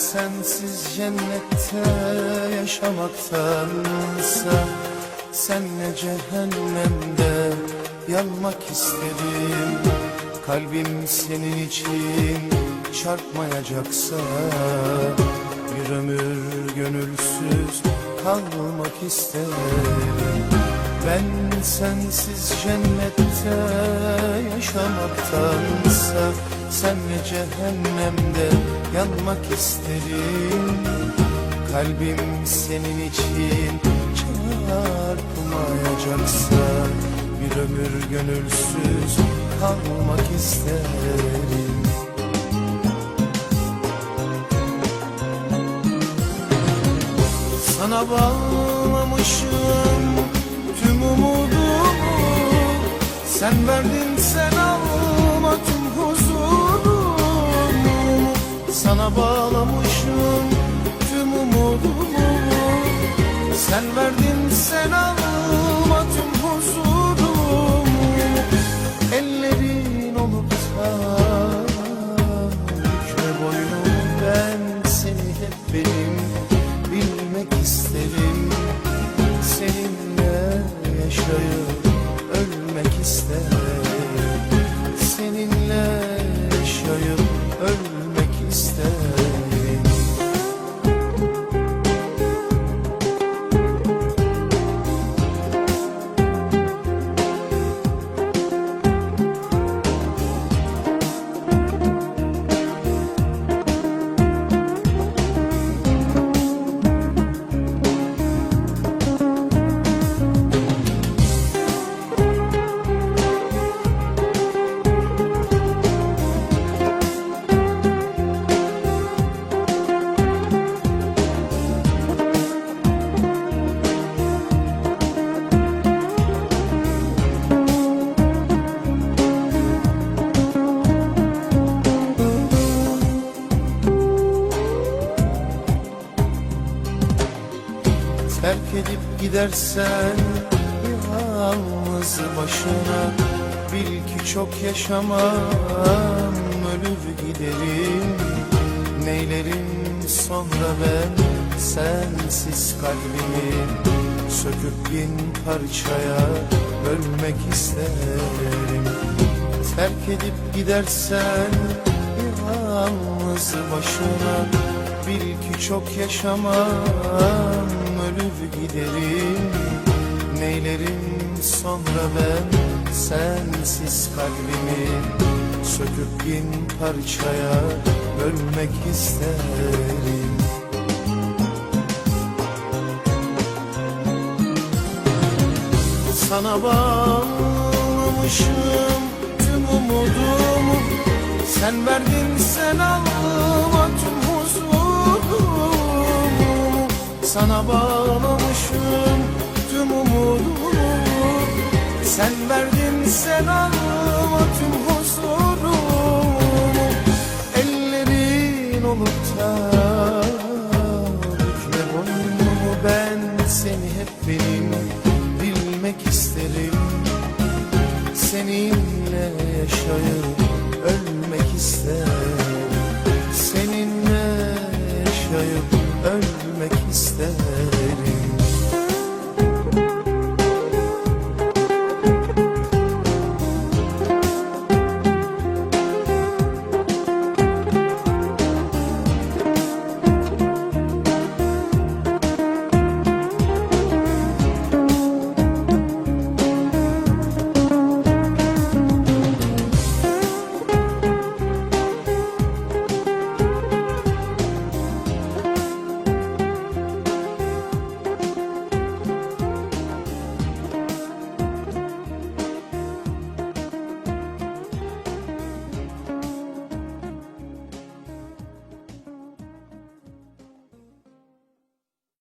sensiz cennette yaşamaktansa Senle cehennemde yanmak isterim Kalbim senin için çarpmayacaksa Bir ömür gönülsüz kalmak isterim. Ben sensiz cennette yaşamaktansa Senle cehennemde yanmak isterim. Kalbim senin için çarpmayacaksa Bir ömür gönülsüz kalmak isterim. Sana bağlamışım tüm umudumu. Sen verdin sen Sana bağlamışım tüm umudumu. Sen verdin sen alma Terk edip gidersen yalnız başına Bil ki çok yaşamam ölür giderim. Neylerim sonra ben sensiz kalbimi Söküp bin parçaya bölmek isterim. Terk edip gidersen yalnız başına Bil ki çok yaşamam ölür giderim. Neylerim sonra ben sensiz kalbimi Söküp bin parçaya bölmek isterim. Sana bağlamışım tüm umudumu. Sen verdin sen alma Sana bağlamışım tüm umudumu. Sen verdin sen alma tüm huzurumu. Ellerin olup da bükme boynumu. Ben seni hep benim bilmek isterim. Seninle yaşayıp ölmek isterim